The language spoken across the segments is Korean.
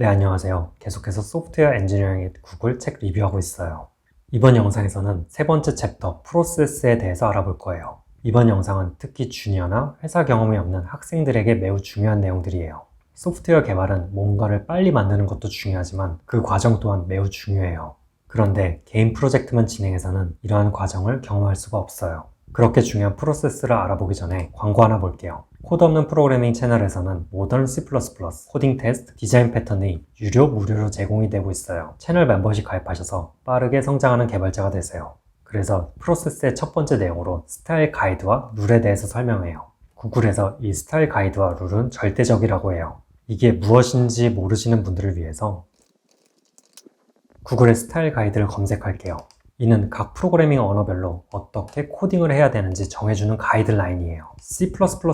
네, 안녕하세요. 계속해서 소프트웨어 엔지니어링의 구글 책 리뷰하고 있어요. 이번 영상에서는 세 번째 챕터 프로세스에 대해서 알아볼 거예요. 이번 영상은 특히 주니어나 회사 경험이 없는 학생들에게 매우 중요한 내용들이에요. 소프트웨어 개발은 뭔가를 빨리 만드는 것도 중요하지만 그 과정 또한 매우 중요해요. 그런데 개인 프로젝트만 진행해서는 이러한 과정을 경험할 수가 없어요. 그렇게 중요한 프로세스를 알아보기 전에 광고 하나 볼게요. 코드 없는 프로그래밍 채널에서는 모던 C++, 코딩 테스트, 디자인 패턴이 유료, 무료로 제공이 되고 있어요. 채널 멤버십 가입하셔서 빠르게 성장하는 개발자가 되세요. 그래서 프로세스의 첫 번째 내용으로 스타일 가이드와 룰에 대해서 설명해요. 구글에서 이 스타일 가이드와 룰은 절대적이라고 해요. 이게 무엇인지 모르시는 분들을 위해서 구글의 스타일 가이드를 검색할게요. 이는 각 프로그래밍 언어별로 어떻게 코딩을 해야 되는지 정해주는 가이드라인이에요. C++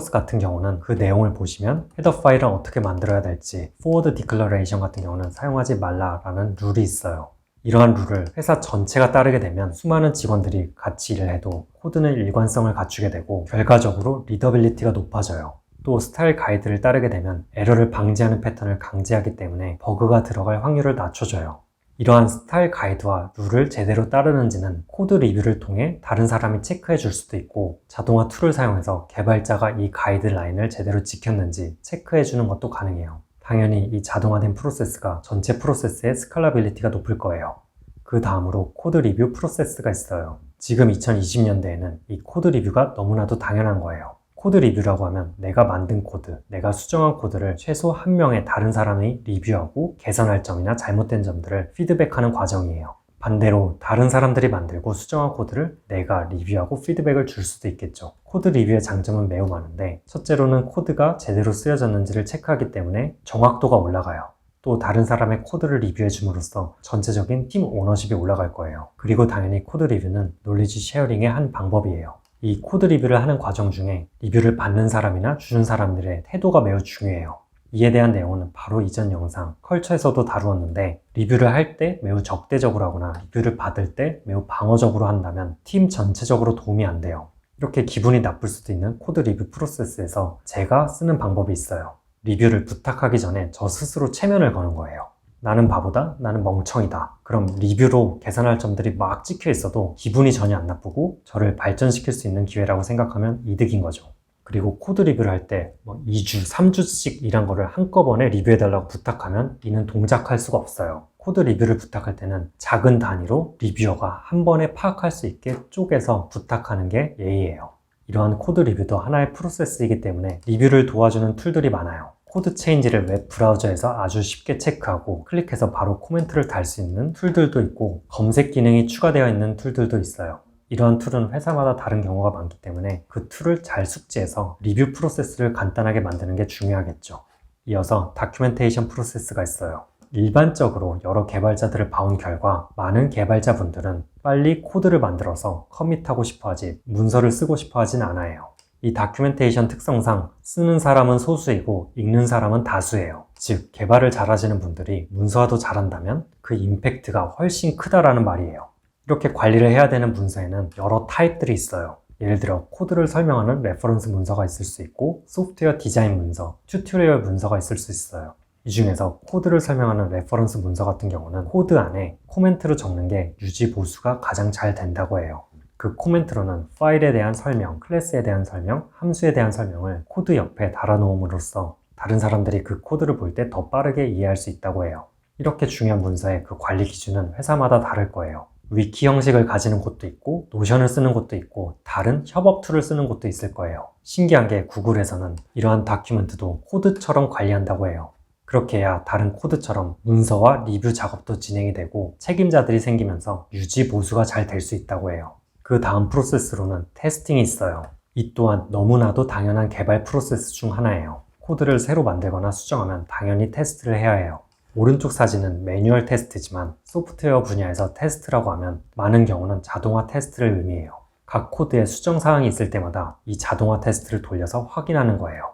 같은 경우는 그 내용을 보시면 헤더 파일을 어떻게 만들어야 될지 forward declaration 같은 경우는 사용하지 말라라는 룰이 있어요. 이러한 룰을 회사 전체가 따르게 되면 수많은 직원들이 같이 일을 해도 코드는 일관성을 갖추게 되고 결과적으로 리더빌리티가 높아져요. 또 스타일 가이드를 따르게 되면 에러를 방지하는 패턴을 강제하기 때문에 버그가 들어갈 확률을 낮춰줘요. 이러한 스타일 가이드와 룰을 제대로 따르는지는 코드 리뷰를 통해 다른 사람이 체크해 줄 수도 있고 자동화 툴을 사용해서 개발자가 이 가이드라인을 제대로 지켰는지 체크해 주는 것도 가능해요. 당연히 이 자동화된 프로세스가 전체 프로세스의 스칼라빌리티가 높을 거예요. 그 다음으로 코드 리뷰 프로세스가 있어요. 지금 2020년대에는 이 코드 리뷰가 너무나도 당연한 거예요. 코드 리뷰라고 하면 내가 만든 코드, 내가 수정한 코드를 최소 한 명의 다른 사람이 리뷰하고 개선할 점이나 잘못된 점들을 피드백하는 과정이에요. 반대로 다른 사람들이 만들고 수정한 코드를 내가 리뷰하고 피드백을 줄 수도 있겠죠. 코드 리뷰의 장점은 매우 많은데 첫째로는 코드가 제대로 쓰여졌는지를 체크하기 때문에 정확도가 올라가요. 또 다른 사람의 코드를 리뷰해 줌으로써 전체적인 팀 오너십이 올라갈 거예요. 그리고 당연히 코드 리뷰는 놀리지 쉐어링의 한 방법이에요. 이 코드 리뷰를 하는 과정 중에 리뷰를 받는 사람이나 주는 사람들의 태도가 매우 중요해요. 이에 대한 내용은 바로 이전 영상 컬처에서도 다루었는데 리뷰를 할 때 매우 적대적으로 하거나 리뷰를 받을 때 매우 방어적으로 한다면 팀 전체적으로 도움이 안 돼요. 이렇게 기분이 나쁠 수도 있는 코드 리뷰 프로세스에서 제가 쓰는 방법이 있어요. 리뷰를 부탁하기 전에 저 스스로 체면을 거는 거예요. 나는 바보다, 나는 멍청이다. 그럼 리뷰로 개선할 점들이 막 찍혀 있어도 기분이 전혀 안 나쁘고 저를 발전시킬 수 있는 기회라고 생각하면 이득인 거죠. 그리고 코드 리뷰를 할 때 뭐 2주, 3주씩 일한 거를 한꺼번에 리뷰해달라고 부탁하면 이는 동작할 수가 없어요. 코드 리뷰를 부탁할 때는 작은 단위로 리뷰어가 한 번에 파악할 수 있게 쪼개서 부탁하는 게 예의예요. 이러한 코드 리뷰도 하나의 프로세스이기 때문에 리뷰를 도와주는 툴들이 많아요. 코드 체인지를 웹 브라우저에서 아주 쉽게 체크하고 클릭해서 바로 코멘트를 달 수 있는 툴들도 있고 검색 기능이 추가되어 있는 툴들도 있어요. 이러한 툴은 회사마다 다른 경우가 많기 때문에 그 툴을 잘 숙지해서 리뷰 프로세스를 간단하게 만드는 게 중요하겠죠. 이어서 다큐멘테이션 프로세스가 있어요. 일반적으로 여러 개발자들을 봐온 결과 많은 개발자분들은 빨리 코드를 만들어서 커밋하고 싶어 하지 문서를 쓰고 싶어 하진 않아요. 이 다큐멘테이션 특성상 쓰는 사람은 소수이고 읽는 사람은 다수예요. 즉, 개발을 잘하시는 분들이 문서화도 잘한다면 그 임팩트가 훨씬 크다라는 말이에요. 이렇게 관리를 해야 되는 문서에는 여러 타입들이 있어요. 예를 들어 코드를 설명하는 레퍼런스 문서가 있을 수 있고 소프트웨어 디자인 문서, 튜토리얼 문서가 있을 수 있어요. 이 중에서 코드를 설명하는 레퍼런스 문서 같은 경우는 코드 안에 코멘트로 적는 게 유지 보수가 가장 잘 된다고 해요. 그 코멘트로는 파일에 대한 설명, 클래스에 대한 설명, 함수에 대한 설명을 코드 옆에 달아놓음으로써 다른 사람들이 그 코드를 볼 때 더 빠르게 이해할 수 있다고 해요. 이렇게 중요한 문서의 그 관리 기준은 회사마다 다를 거예요. 위키 형식을 가지는 곳도 있고 노션을 쓰는 곳도 있고 다른 협업 툴을 쓰는 곳도 있을 거예요. 신기한 게 구글에서는 이러한 다큐멘트도 코드처럼 관리한다고 해요. 그렇게 해야 다른 코드처럼 문서와 리뷰 작업도 진행이 되고 책임자들이 생기면서 유지 보수가 잘 될 수 있다고 해요. 그 다음 프로세스로는 테스팅이 있어요. 이 또한 너무나도 당연한 개발 프로세스 중 하나예요. 코드를 새로 만들거나 수정하면 당연히 테스트를 해야 해요. 오른쪽 사진은 매뉴얼 테스트지만 소프트웨어 분야에서 테스트라고 하면 많은 경우는 자동화 테스트를 의미해요. 각 코드에 수정 사항이 있을 때마다 이 자동화 테스트를 돌려서 확인하는 거예요.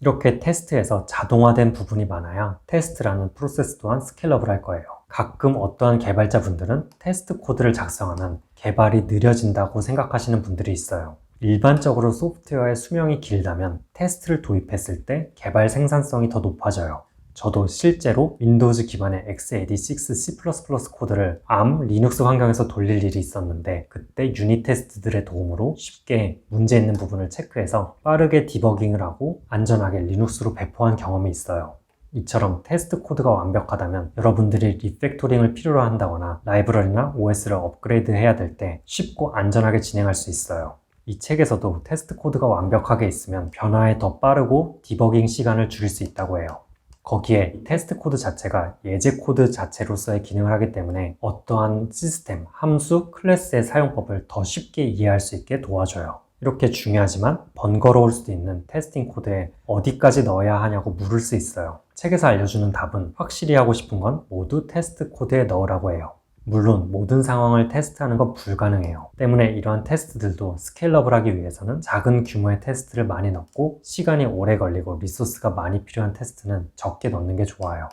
이렇게 테스트에서 자동화된 부분이 많아야 테스트라는 프로세스 또한 스케일러블할 거예요. 가끔 어떠한 개발자분들은 테스트 코드를 작성하면 개발이 느려진다고 생각하시는 분들이 있어요. 일반적으로 소프트웨어의 수명이 길다면 테스트를 도입했을 때 개발 생산성이 더 높아져요. 저도 실제로 윈도우즈 기반의 x86 C++ 코드를 ARM 리눅스 환경에서 돌릴 일이 있었는데 그때 유닛 테스트들의 도움으로 쉽게 문제 있는 부분을 체크해서 빠르게 디버깅을 하고 안전하게 리눅스로 배포한 경험이 있어요. 이처럼 테스트 코드가 완벽하다면 여러분들이 리팩토링을 필요로 한다거나 라이브러리나 OS를 업그레이드 해야 될 때 쉽고 안전하게 진행할 수 있어요. 이 책에서도 테스트 코드가 완벽하게 있으면 변화에 더 빠르고 디버깅 시간을 줄일 수 있다고 해요. 거기에 테스트 코드 자체가 예제 코드 자체로서의 기능을 하기 때문에 어떠한 시스템, 함수, 클래스의 사용법을 더 쉽게 이해할 수 있게 도와줘요. 이렇게 중요하지만 번거로울 수도 있는 테스팅 코드에 어디까지 넣어야 하냐고 물을 수 있어요. 책에서 알려주는 답은 확실히 하고 싶은 건 모두 테스트 코드에 넣으라고 해요. 물론 모든 상황을 테스트하는 건 불가능해요. 때문에 이러한 테스트들도 스케일러블하기 위해서는 작은 규모의 테스트를 많이 넣고 시간이 오래 걸리고 리소스가 많이 필요한 테스트는 적게 넣는 게 좋아요.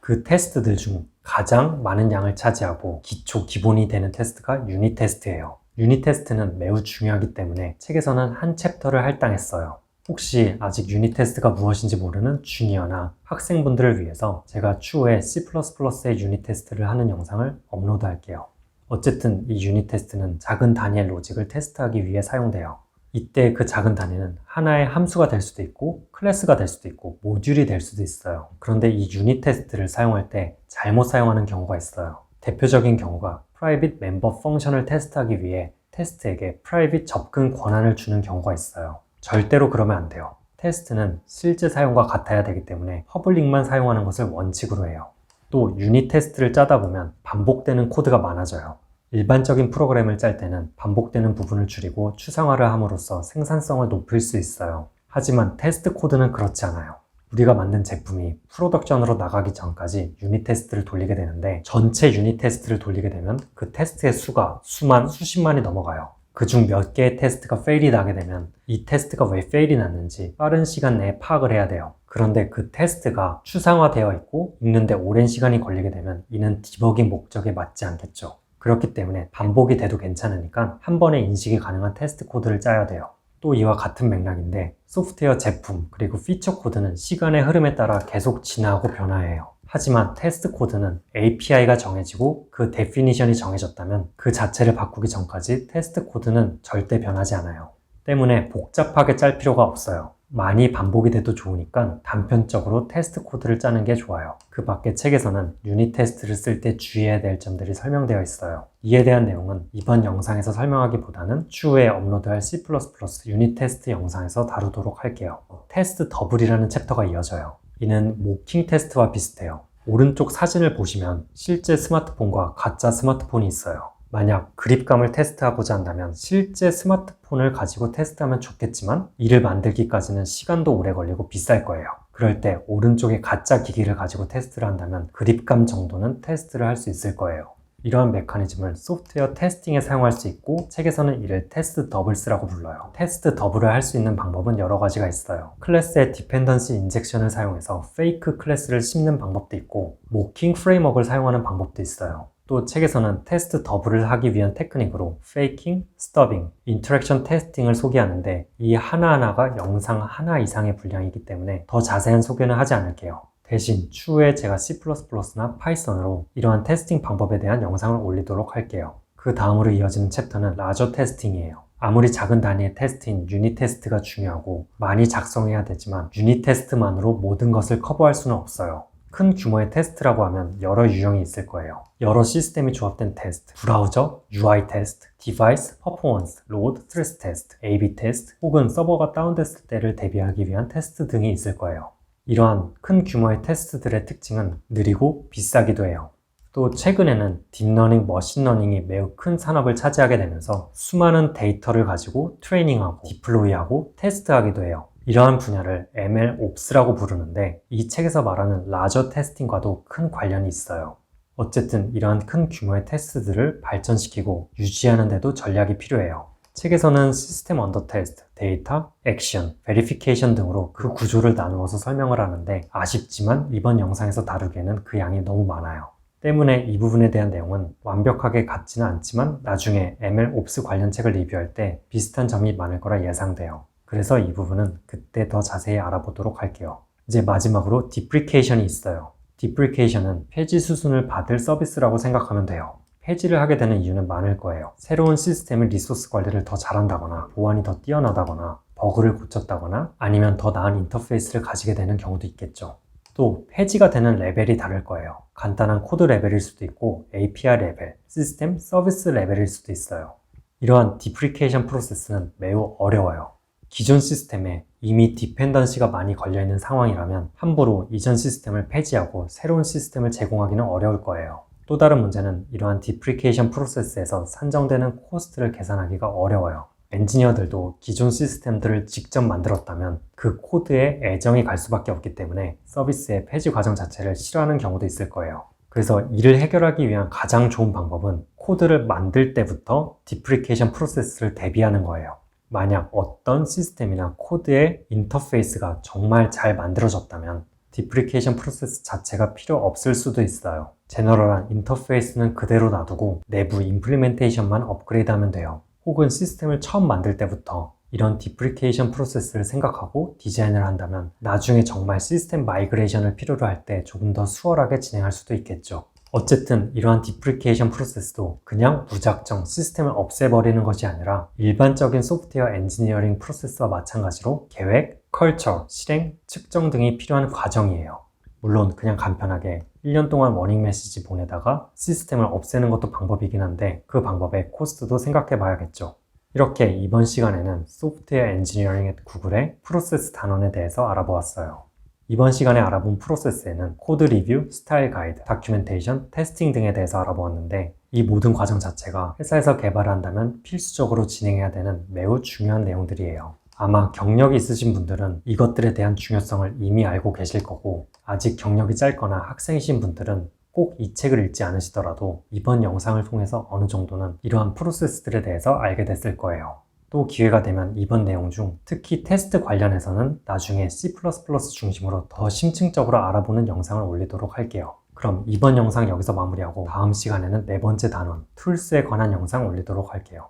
그 테스트들 중 가장 많은 양을 차지하고 기초 기본이 되는 테스트가 유닛 테스트예요. 유닛 테스트는 매우 중요하기 때문에 책에서는 한 챕터를 할당했어요. 혹시 아직 유닛 테스트가 무엇인지 모르는 주니어나 학생분들을 위해서 제가 추후에 C++의 유닛 테스트를 하는 영상을 업로드 할게요. 어쨌든 이 유닛 테스트는 작은 단위의 로직을 테스트하기 위해 사용돼요. 이때 그 작은 단위는 하나의 함수가 될 수도 있고 클래스가 될 수도 있고 모듈이 될 수도 있어요. 그런데 이 유닛 테스트를 사용할 때 잘못 사용하는 경우가 있어요. 대표적인 경우가 private member 펑션을 테스트하기 위해 테스트에게 private 접근 권한을 주는 경우가 있어요. 절대로 그러면 안 돼요. 테스트는 실제 사용과 같아야 되기 때문에 퍼블릭만 사용하는 것을 원칙으로 해요. 또 유닛 테스트를 짜다 보면 반복되는 코드가 많아져요. 일반적인 프로그램을 짤 때는 반복되는 부분을 줄이고 추상화를 함으로써 생산성을 높일 수 있어요. 하지만 테스트 코드는 그렇지 않아요. 우리가 만든 제품이 프로덕션으로 나가기 전까지 유닛 테스트를 돌리게 되는데 전체 유닛 테스트를 돌리게 되면 그 테스트의 수가 수만, 수십만이 넘어가요. 그중 몇 개의 테스트가 페일이 나게 되면 이 테스트가 왜 페일이 났는지 빠른 시간 내에 파악을 해야 돼요. 그런데 그 테스트가 추상화되어 있고 읽는데 오랜 시간이 걸리게 되면 이는 디버깅 목적에 맞지 않겠죠. 그렇기 때문에 반복이 돼도 괜찮으니까 한 번에 인식이 가능한 테스트 코드를 짜야 돼요. 또 이와 같은 맥락인데 소프트웨어 제품 그리고 피처 코드는 시간의 흐름에 따라 계속 진화하고 변화해요. 하지만 테스트 코드는 API가 정해지고 그 데피니션이 정해졌다면 그 자체를 바꾸기 전까지 테스트 코드는 절대 변하지 않아요. 때문에 복잡하게 짤 필요가 없어요. 많이 반복이 돼도 좋으니까 단편적으로 테스트 코드를 짜는 게 좋아요. 그 밖에 책에서는 유닛 테스트를 쓸 때 주의해야 될 점들이 설명되어 있어요. 이에 대한 내용은 이번 영상에서 설명하기보다는 추후에 업로드할 C++ 유닛 테스트 영상에서 다루도록 할게요. 테스트 더블이라는 챕터가 이어져요. 이는 모킹 테스트와 비슷해요. 오른쪽 사진을 보시면 실제 스마트폰과 가짜 스마트폰이 있어요. 만약 그립감을 테스트하고자 한다면 실제 스마트폰을 가지고 테스트하면 좋겠지만 이를 만들기까지는 시간도 오래 걸리고 비쌀 거예요. 그럴 때 오른쪽에 가짜 기기를 가지고 테스트를 한다면 그립감 정도는 테스트를 할 수 있을 거예요. 이러한 메커니즘을 소프트웨어 테스팅에 사용할 수 있고 책에서는 이를 테스트 더블스라고 불러요. 테스트 더블을 할 수 있는 방법은 여러 가지가 있어요. 클래스의 디펜던시 인젝션을 사용해서 페이크 클래스를 씹는 방법도 있고 모킹 프레임워크를 사용하는 방법도 있어요. 또 책에서는 테스트 더블을 하기 위한 테크닉으로 페이킹, 스터빙, 인터랙션 테스팅을 소개하는데 이 하나하나가 영상 하나 이상의 분량이기 때문에 더 자세한 소개는 하지 않을게요. 대신 추후에 제가 C++나 파이썬으로 이러한 테스팅 방법에 대한 영상을 올리도록 할게요. 그 다음으로 이어지는 챕터는 라저 테스팅이에요. 아무리 작은 단위의 테스트인 유닛 테스트가 중요하고 많이 작성해야 되지만 유닛 테스트만으로 모든 것을 커버할 수는 없어요. 큰 규모의 테스트라고 하면 여러 유형이 있을 거예요. 여러 시스템이 조합된 테스트, 브라우저, UI 테스트, 디바이스, 퍼포먼스, 로드, 스트레스 테스트, A-B 테스트, 혹은 서버가 다운됐을 때를 대비하기 위한 테스트 등이 있을 거예요. 이러한 큰 규모의 테스트들의 특징은 느리고 비싸기도 해요. 또 최근에는 딥러닝, 머신러닝이 매우 큰 산업을 차지하게 되면서 수많은 데이터를 가지고 트레이닝하고 디플로이하고 테스트하기도 해요. 이러한 분야를 ML 옵스라고 부르는데 이 책에서 말하는 라저 테스팅과도 큰 관련이 있어요. 어쨌든 이러한 큰 규모의 테스트들을 발전시키고 유지하는 데도 전략이 필요해요. 책에서는 시스템 언더 테스트, 데이터, 액션, 베리피케이션 등으로 그 구조를 나누어서 설명을 하는데 아쉽지만 이번 영상에서 다루기에는 그 양이 너무 많아요. 때문에 이 부분에 대한 내용은 완벽하게 같지는 않지만 나중에 ML 옵스 관련 책을 리뷰할 때 비슷한 점이 많을 거라 예상돼요. 그래서 이 부분은 그때 더 자세히 알아보도록 할게요. 이제 마지막으로 디프리케이션이 있어요. 디프리케이션은 폐지 수순을 받을 서비스라고 생각하면 돼요. 폐지를 하게 되는 이유는 많을 거예요. 새로운 시스템의 리소스 관리를 더 잘한다거나 보안이 더 뛰어나다거나 버그를 고쳤다거나 아니면 더 나은 인터페이스를 가지게 되는 경우도 있겠죠. 또 폐지가 되는 레벨이 다를 거예요. 간단한 코드 레벨일 수도 있고 API 레벨, 시스템 서비스 레벨일 수도 있어요. 이러한 디프리케이션 프로세스는 매우 어려워요. 기존 시스템에 이미 디펜던시가 많이 걸려있는 상황이라면 함부로 이전 시스템을 폐지하고 새로운 시스템을 제공하기는 어려울 거예요. 또 다른 문제는 이러한 디프리케이션 프로세스에서 산정되는 코스트를 계산하기가 어려워요. 엔지니어들도 기존 시스템들을 직접 만들었다면 그 코드에 애정이 갈 수밖에 없기 때문에 서비스의 폐지 과정 자체를 싫어하는 경우도 있을 거예요. 그래서 이를 해결하기 위한 가장 좋은 방법은 코드를 만들 때부터 디프리케이션 프로세스를 대비하는 거예요. 만약 어떤 시스템이나 코드의 인터페이스가 정말 잘 만들어졌다면 디프리케이션 프로세스 자체가 필요 없을 수도 있어요. 제너럴한 인터페이스는 그대로 놔두고 내부 임플리멘테이션만 업그레이드하면 돼요. 혹은 시스템을 처음 만들 때부터 이런 디프리케이션 프로세스를 생각하고 디자인을 한다면 나중에 정말 시스템 마이그레이션을 필요로 할 때 조금 더 수월하게 진행할 수도 있겠죠. 어쨌든 이러한 디프리케이션 프로세스도 그냥 무작정 시스템을 없애버리는 것이 아니라 일반적인 소프트웨어 엔지니어링 프로세스와 마찬가지로 계획, 컬처, 실행, 측정 등이 필요한 과정이에요. 물론 그냥 간편하게 1년 동안 워닝 메시지 보내다가 시스템을 없애는 것도 방법이긴 한데 그 방법의 코스트도 생각해 봐야겠죠. 이렇게 이번 시간에는 소프트웨어 엔지니어링 의 구글의 프로세스 단원에 대해서 알아보았어요. 이번 시간에 알아본 프로세스에는 코드 리뷰, 스타일 가이드, 다큐멘테이션, 테스팅 등에 대해서 알아보았는데 이 모든 과정 자체가 회사에서 개발을 한다면 필수적으로 진행해야 되는 매우 중요한 내용들이에요. 아마 경력이 있으신 분들은 이것들에 대한 중요성을 이미 알고 계실 거고 아직 경력이 짧거나 학생이신 분들은 꼭 이 책을 읽지 않으시더라도 이번 영상을 통해서 어느 정도는 이러한 프로세스들에 대해서 알게 됐을 거예요. 또 기회가 되면 이번 내용 중 특히 테스트 관련해서는 나중에 C++ 중심으로 더 심층적으로 알아보는 영상을 올리도록 할게요. 그럼 이번 영상 여기서 마무리하고 다음 시간에는 네 번째 단원, 툴스에 관한 영상 올리도록 할게요.